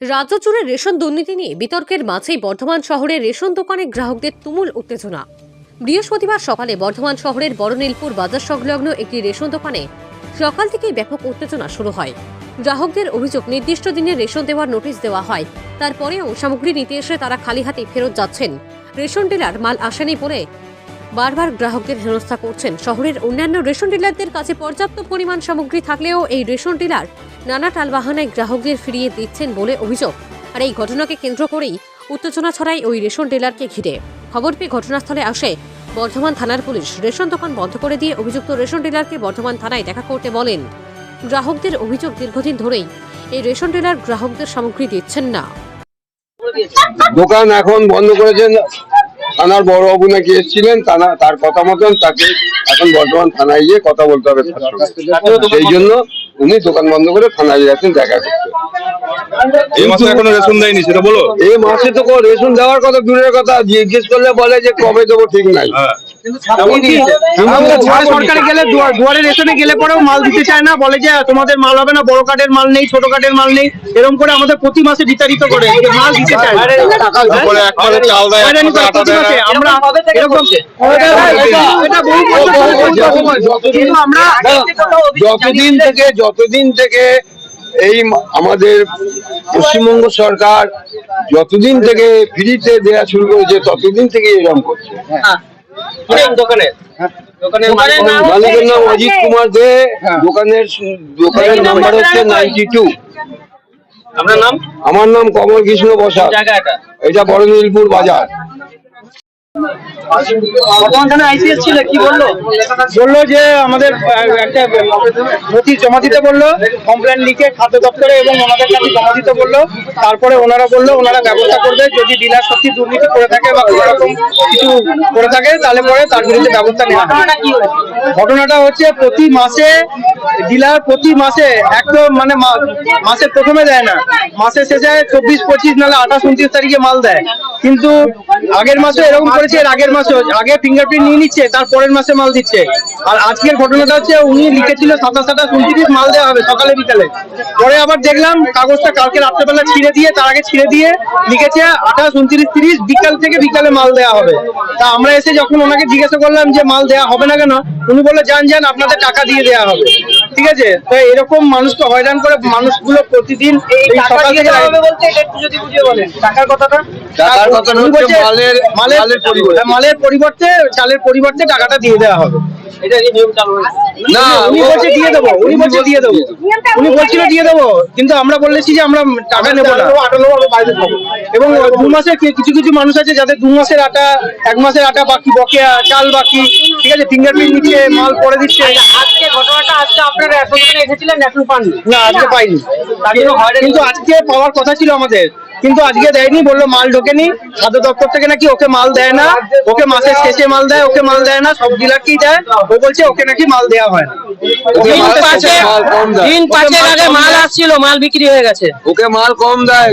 রাজ্য জুড়ে রেশন দুর্নীতি নিয়ে বিতর্কের মাঝেই বর্ধমান শহরের রেশন দোকানে গ্রাহকদের তুমুল উত্তেজনা। বৃহস্পতিবার সকালে বর্ধমান শহরের বড়নীলপুর বাজার সংলগ্ন একটি রেশন দোকানে সকাল থেকেই ব্যাপক উত্তেজনা শুরু হয়। গ্রাহকদের অভিযোগ, নির্দিষ্ট দিনে রেশন দেওয়ার নোটিশ দেওয়া হয়। তারপরেও সামগ্রী নিতে এসে তারা খালি হাতে ফেরত যাচ্ছেন। রেশন ডিলার মাল আসেনি বলে বারবার গ্রাহকদের হেনস্থা করছেন। শহরের অন্যান্য রেশন ডিলারদের কাছে পর্যাপ্ত পরিমাণ সামগ্রী থাকলেও এই রেশন ডিলার নানা টালবাহানায় গ্রাহকদের ফিরিয়ে দিচ্ছেন বলে অভিযোগ। আর এই ঘটনাকে কেন্দ্র করেই উত্তেজনা ছড়ায় ওই রেশন ডিলারকে ঘিরে। খবর পেয়ে ঘটনাস্থলে আসে বর্ধমান থানার পুলিশ। রেশন দোকান বন্ধ করে দিয়ে অভিযুক্ত রেশন ডিলারকে বর্ধমান থানায় দেখা করতে বলেন। গ্রাহকদের অভিযোগ দীর্ঘদিন ধরেই এই রেশন ডিলার গ্রাহকদের সামগ্রী দিচ্ছেন না। দোকান এখন বন্ধ করেছেন থানার বড়বাবু নাকি এসেছিলেন তার কথা মতন তাকে এখন বর্তমান থানায় গিয়ে কথা বলতে হবে সেই জন্য উনি দোকান বন্ধ করে থানায় যাচ্ছেন দেখা করতে। এই মাসে এখনও রেশন দেয়নি সেটা বলো। এই মাসে তো রেশন দেওয়ার কথা দূরের কথা জিজ্ঞেস করলে বলে যে কবে দেবো ঠিক নাই। হ্যাঁ। সরকারে গেলে দুয়ারে রেশনে গেলে পরেও মাল দিতে চায় না বলে যে তোমাদের মাল হবে না বড় কার্ডের মাল নেই ছোট কার্ডের মাল নেই এরকম করে আমাদের প্রতি মাসে বিতাড়িত করে মাল দিতে চায় না। তারপরে এক মাসে চাল দেয় এক হয়রানি মাসে করে আটা প্রতি দেয় না। মাসে। আমরা এরকম এটা বহু বছর ধরে চলছে। কিন্তু আমরা যতদিন থেকে যতদিন থেকে এই আমাদের পশ্চিমবঙ্গ সরকার যতদিন থেকে ফ্রিতে দেয়া শুরু করেছে ততদিন থেকে এরকম করছে মালিকের নাম অজিত কুমার দে দোকানের দোকানের নাম্বার হচ্ছে নাইনটি টু। আপনার নাম? আমার নাম কমল কৃষ্ণ বসা এটা বড় নীলপুর বাজার। বর্তমান থানায় আইসিএস ছিল কি বলল? বলল যে আমাদের একটা নথি জমা দিতে বলল কমপ্লেন লিখে খাদ্য দপ্তরে এবং ওনাদের কাছে জমা দিতে বলল। তারপরে ওনারা বলল ওনারা ব্যবস্থা করবে যদি ডিলার সত্যি দুর্নীতি করে থাকে বা কোনো রকম কিছু করে থাকে তাহলে পরে তার বিরুদ্ধে ব্যবস্থা নেওয়া ঘটনাটা হচ্ছে প্রতি মাসে ডিলার প্রতি মাসে একদম মানে মা- মাসের প্রথমে দেয় না। মাসের শেষে চব্বিশ পঁচিশ নাহলে আঠাশ উনত্রিশ তারিখে মাল দেয়। কিন্তু আগের মাসে এরকম করেছে, এর আগের মাসে। আগে ফিঙ্গারপ্রিন্ট নিয়ে নিচ্ছে, তার পরের মাসে মাল দিচ্ছে। আর আজকের ঘটনাটা হচ্ছে, উনি লিখেছিল সাতাশ আঠাশ উনত্রিশ মাল দেওয়া হবে, সকালে বিকালে। পরে আবার দেখলাম, কাগজটা কালকে রাত্রেবেলা ছিঁড়ে দিয়ে, তার আগে ছিঁড়ে দিয়ে লিখেছে, আঠাশ, উনত্রিশ, তিরিশ, বিকাল থেকে বিকালে মাল দেওয়া হবে। তা আমরা এসে যখন ওনাকে জিজ্ঞাসা করলাম যে মাল দেওয়া হবে না কেন, উনি বলল, যান যান, আপনাদের টাকা দিয়ে দেওয়া হবে। ঠিক আছে? তো এরকম মানুষকে হয়রান করে মানুষগুলো প্রতিদিন এই সকাল থেকে টাকার কথাটা? পরিবর্তে। মালের পরিবর্তে চালের পরিবর্তে টাকাটা দিয়ে দেওয়া হবে। না উনি বলছে দিয়ে দেবো উনি বলছে দিয়ে দেবো। উনি বলছিল দিয়ে দেবো কিন্তু আমরা বলেছি যে আমরা টাকা নেব না। এবং দু মাসের কি- কিছু কিছু মানুষ আছে যাদের দু মাসের আটা এক মাসের আটা বাকি বকেয়া চাল বাকি ঠিক আছে ফিঙ্গারপ্রিন্ট নিচ্ছে মাল পরে দিচ্ছে। আজকে ঘটনাটা আজকে আপনারা এসেছিলেন এখন পাননি না আজকে পাইনি। কিন্তু আজকে পাওয়ার কথা ছিল আমাদের। কিন্তু আজকে দেয়নি বলল মাল ঢোকেনি। খাদ্য দপ্তর থেকে নাকি ওকে মাল দেয় না। ওকে মাসের শেষে মাল দেয় ওকে মাল দেয় না সব ডিলারকেই দেয়? ও বলছে ওকে নাকি মাল দেওয়া হয় না। দিন মাল- কম দেয় পাঁচের আগে মাল আসছিল মাল বিক্রি হয়ে গেছে। ওকে মাল কম দেয়।